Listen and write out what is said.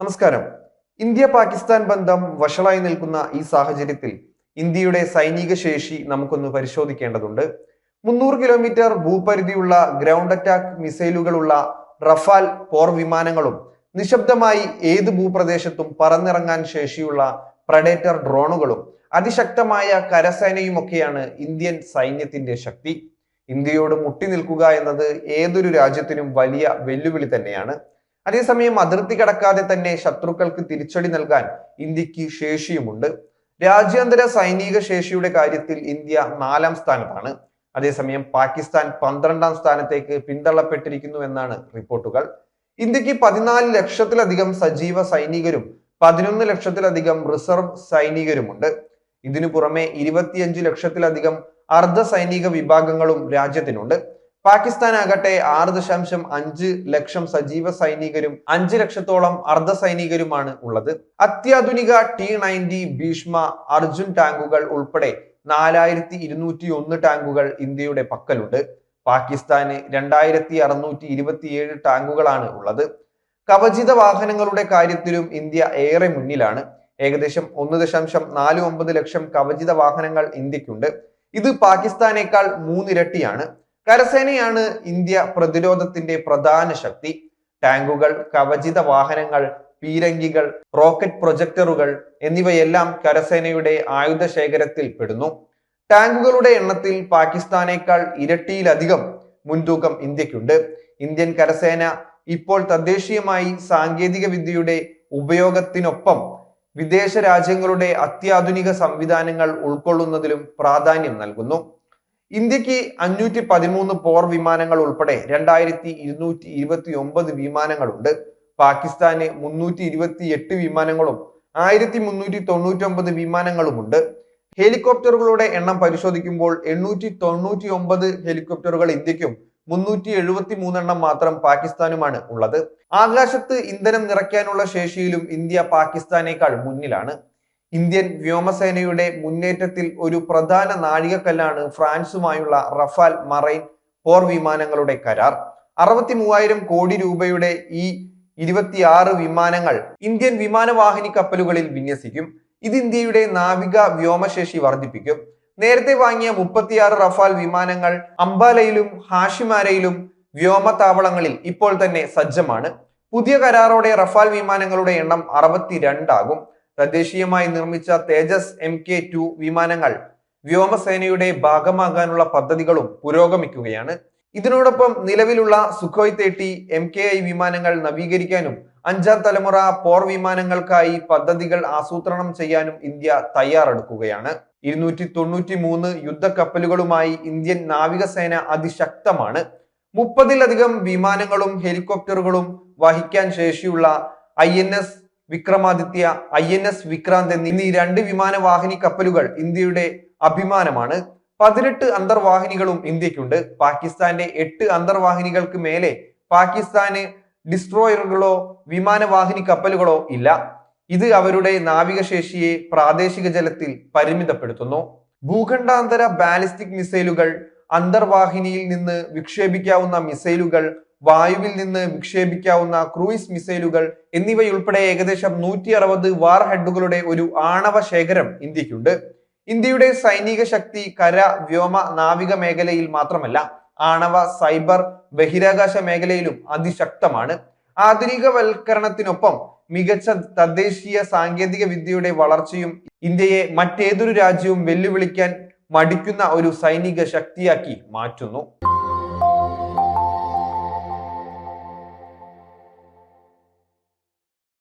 നമസ്കാരം. ഇന്ത്യ പാകിസ്ഥാൻ ബന്ധം വഷളായി നിൽക്കുന്ന ഈ സാഹചര്യത്തിൽ ഇന്ത്യയുടെ സൈനിക ശേഷി നമുക്കൊന്ന് പരിശോധിക്കേണ്ടതുണ്ട്. മുന്നൂറ് കിലോമീറ്റർ ഭൂപരിധിയുള്ള ഗ്രൗണ്ട് അറ്റാക്ക് മിസൈലുകളുള്ള റഫാൽ പോർ വിമാനങ്ങളും നിശബ്ദമായി ഏത് ഭൂപ്രദേശത്തും പറന്നിറങ്ങാൻ ശേഷിയുള്ള പ്രഡേറ്റർ ഡ്രോണുകളും അതിശക്തമായ കരസേനയുമൊക്കെയാണ് ഇന്ത്യൻ സൈന്യത്തിന്റെ ശക്തി. ഇന്ത്യയോട് മുട്ടി നിൽക്കുക എന്നത് ഏതൊരു രാജ്യത്തിനും വലിയ വെല്ലുവിളി തന്നെയാണ്. അതേസമയം അതിർത്തി കടക്കാതെ തന്നെ ശത്രുക്കൾക്ക് തിരിച്ചടി നൽകാൻ ഇന്ത്യയ്ക്ക് ശേഷിയുമുണ്ട്. രാജ്യാന്തര സൈനിക ശേഷിയുടെ കാര്യത്തിൽ ഇന്ത്യ നാലാം സ്ഥാനത്താണ്. അതേസമയം പാകിസ്ഥാൻ പന്ത്രണ്ടാം സ്ഥാനത്തേക്ക് പിന്തള്ളപ്പെട്ടിരിക്കുന്നു എന്നാണ് റിപ്പോർട്ടുകൾ. ഇന്ത്യയ്ക്ക് പതിനാല് ലക്ഷത്തിലധികം സജീവ സൈനികരും പതിനൊന്ന് ലക്ഷത്തിലധികം റിസർവ് സൈനികരുമുണ്ട്. ഇതിനു പുറമെ ഇരുപത്തിയഞ്ച് ലക്ഷത്തിലധികം അർദ്ധ സൈനിക വിഭാഗങ്ങളും രാജ്യത്തിനുണ്ട്. പാകിസ്ഥാൻ ആകട്ടെ ആറ് ദശാംശം അഞ്ച് ലക്ഷം സജീവ സൈനികരും അഞ്ച് ലക്ഷത്തോളം അർദ്ധ സൈനികരുമാണ് ഉള്ളത്. അത്യാധുനിക ടി നയന്റി ഭീഷ്മ അർജുൻ ടാങ്കുകൾ ഉൾപ്പെടെ നാലായിരത്തി ഇരുന്നൂറ്റി ഒന്ന് ടാങ്കുകൾ ഇന്ത്യയുടെ പക്കലുണ്ട്. പാകിസ്ഥാന് രണ്ടായിരത്തി അറുന്നൂറ്റി ഇരുപത്തിയേഴ് ടാങ്കുകളാണ് ഉള്ളത്. കവചിത വാഹനങ്ങളുടെ കാര്യത്തിലും ഇന്ത്യ ഏറെ മുന്നിലാണ്. ഏകദേശം ഒന്ന് ദശാംശം നാല് ഒമ്പത് ലക്ഷം കവചിത വാഹനങ്ങൾ ഇന്ത്യക്കുണ്ട്. ഇത് പാകിസ്ഥാനേക്കാൾ മൂന്നിരട്ടിയാണ്. കരസേനയാണ് ഇന്ത്യ പ്രതിരോധത്തിന്റെ പ്രധാന ശക്തി. ടാങ്കുകൾ കവചിത വാഹനങ്ങൾ പീരങ്കികൾ റോക്കറ്റ് പ്രൊജക്ടറുകൾ എന്നിവയെല്ലാം കരസേനയുടെ ആയുധ ശേഖരത്തിൽ പെടുന്നു. ടാങ്കുകളുടെ എണ്ണത്തിൽ പാകിസ്ഥാനേക്കാൾ ഇരട്ടിയിലധികം മുൻതൂക്കം ഇന്ത്യക്കുണ്ട്. ഇന്ത്യൻ കരസേന ഇപ്പോൾ തദ്ദേശീയമായി സാങ്കേതിക വിദ്യയുടെ ഉപയോഗത്തിനൊപ്പം വിദേശ രാജ്യങ്ങളുടെ അത്യാധുനിക സംവിധാനങ്ങൾ ഉൾക്കൊള്ളുന്നതിലും പ്രാധാന്യം നൽകുന്നു. ഇന്ത്യയ്ക്ക് അഞ്ഞൂറ്റി പതിമൂന്ന് പോർ വിമാനങ്ങൾ ഉൾപ്പെടെ രണ്ടായിരത്തി ഇരുന്നൂറ്റി ഇരുപത്തി ഒമ്പത് വിമാനങ്ങളുണ്ട്. പാകിസ്ഥാന് മുന്നൂറ്റി ഇരുപത്തി എട്ട് വിമാനങ്ങളും ആയിരത്തി മുന്നൂറ്റി തൊണ്ണൂറ്റി ഒമ്പത് വിമാനങ്ങളുമുണ്ട്. ഹെലികോപ്റ്ററുകളുടെ എണ്ണം പരിശോധിക്കുമ്പോൾ എണ്ണൂറ്റി തൊണ്ണൂറ്റി ഒമ്പത് ഹെലികോപ്റ്ററുകൾ ഇന്ത്യക്കും മുന്നൂറ്റി എഴുപത്തി മൂന്നെണ്ണം മാത്രം പാകിസ്ഥാനുമാണ് ഉള്ളത്. ആകാശത്ത് ഇന്ധനം നിറയ്ക്കാനുള്ള ശേഷിയിലും ഇന്ത്യ പാകിസ്ഥാനേക്കാൾ മുന്നിലാണ്. ഇന്ത്യൻ വ്യോമസേനയുടെ മുന്നേറ്റത്തിൽ ഒരു പ്രധാന നാഴികക്കല്ലാണ് ഫ്രാൻസുമായുള്ള റഫാൽ മറൈൻ പോർ വിമാനങ്ങളുടെ കരാർ. അറുപത്തി മൂവായിരം കോടി രൂപയുടെ ഈ ഇരുപത്തിയാറ് വിമാനങ്ങൾ ഇന്ത്യൻ വിമാനവാഹിനി കപ്പലുകളിൽ വിന്യസിക്കും. ഇത് ഇന്ത്യയുടെ നാവിക വ്യോമശേഷി വർദ്ധിപ്പിക്കും. നേരത്തെ വാങ്ങിയ മുപ്പത്തിയാറ് റഫാൽ വിമാനങ്ങൾ അംബാലയിലും ഹാഷിമാരയിലും വ്യോമതാവളങ്ങളിൽ ഇപ്പോൾ തന്നെ സജ്ജമാണ്. പുതിയ കരാറോടെ റഫാൽ വിമാനങ്ങളുടെ എണ്ണം അറുപത്തിരണ്ടാകും. തദ്ദേശീയമായി നിർമ്മിച്ച തേജസ് എം കെ ടു വിമാനങ്ങൾ വ്യോമസേനയുടെ ഭാഗമാകാനുള്ള പദ്ധതികളും പുരോഗമിക്കുകയാണ്. ഇതിനോടൊപ്പം നിലവിലുള്ള സുഖോയ് തേട്ടി എം കെ ഐ വിമാനങ്ങൾ നവീകരിക്കാനും അഞ്ചാം തലമുറ പോർ വിമാനങ്ങൾക്കായി പദ്ധതികൾ ആസൂത്രണം ചെയ്യാനും ഇന്ത്യ തയ്യാറെടുക്കുകയാണ്. ഇരുന്നൂറ്റി തൊണ്ണൂറ്റി മൂന്ന് യുദ്ധക്കപ്പലുകളുമായി ഇന്ത്യൻ നാവികസേന അതിശക്തമാണ്. മുപ്പതിലധികം വിമാനങ്ങളും ഹെലികോപ്റ്ററുകളും വഹിക്കാൻ ശേഷിയുള്ള I N S Vikramaditya I N S Vikrant എന്നീ രണ്ട് വിമാനവാഹിനി കപ്പലുകൾ ഇന്ത്യയുടെ അഭിമാനമാണ്. പതിനെട്ട് അന്തർവാഹിനികളും ഇന്ത്യക്കുണ്ട് പാകിസ്ഥാന്റെ എട്ട് അന്തർവാഹിനികൾക്ക് മേലെ പാകിസ്ഥാന് ഡിസ്ട്രോയറുകളോ വിമാനവാഹിനി കപ്പലുകളോ ഇല്ല. ഇത് അവരുടെ നാവികശേഷിയെ പ്രാദേശിക ജലത്തിൽ പരിമിതപ്പെടുത്തുന്നു. ഭൂഖണ്ഡാന്തര ബാലിസ്റ്റിക് മിസൈലുകൾ അന്തർവാഹിനിയിൽ നിന്ന് വിക്ഷേപിക്കാവുന്ന മിസൈലുകൾ വായുവിൽ നിന്ന് വിക്ഷേപിക്കാവുന്ന ക്രൂയിസ് മിസൈലുകൾ എന്നിവയുൾപ്പെടെ ഏകദേശം നൂറ്റി അറുപത് വാർ ഹെഡുകളുടെ ഒരു ആണവ ശേഖരം ഇന്ത്യക്കുണ്ട്. ഇന്ത്യയുടെ സൈനിക ശക്തി കര വ്യോമ നാവിക മേഖലയിൽ മാത്രമല്ല ആണവ സൈബർ ബഹിരാകാശ മേഖലയിലും അതിശക്തമാണ്. ആധുനികവൽക്കരണത്തിനൊപ്പം മികച്ച തദ്ദേശീയ സാങ്കേതിക വിദ്യയുടെ വളർച്ചയും ഇന്ത്യയെ മറ്റേതൊരു രാജ്യവും വെല്ലുവിളിക്കാൻ മടിക്കുന്ന ഒരു സൈനിക ശക്തിയാക്കി മാറ്റുന്നു.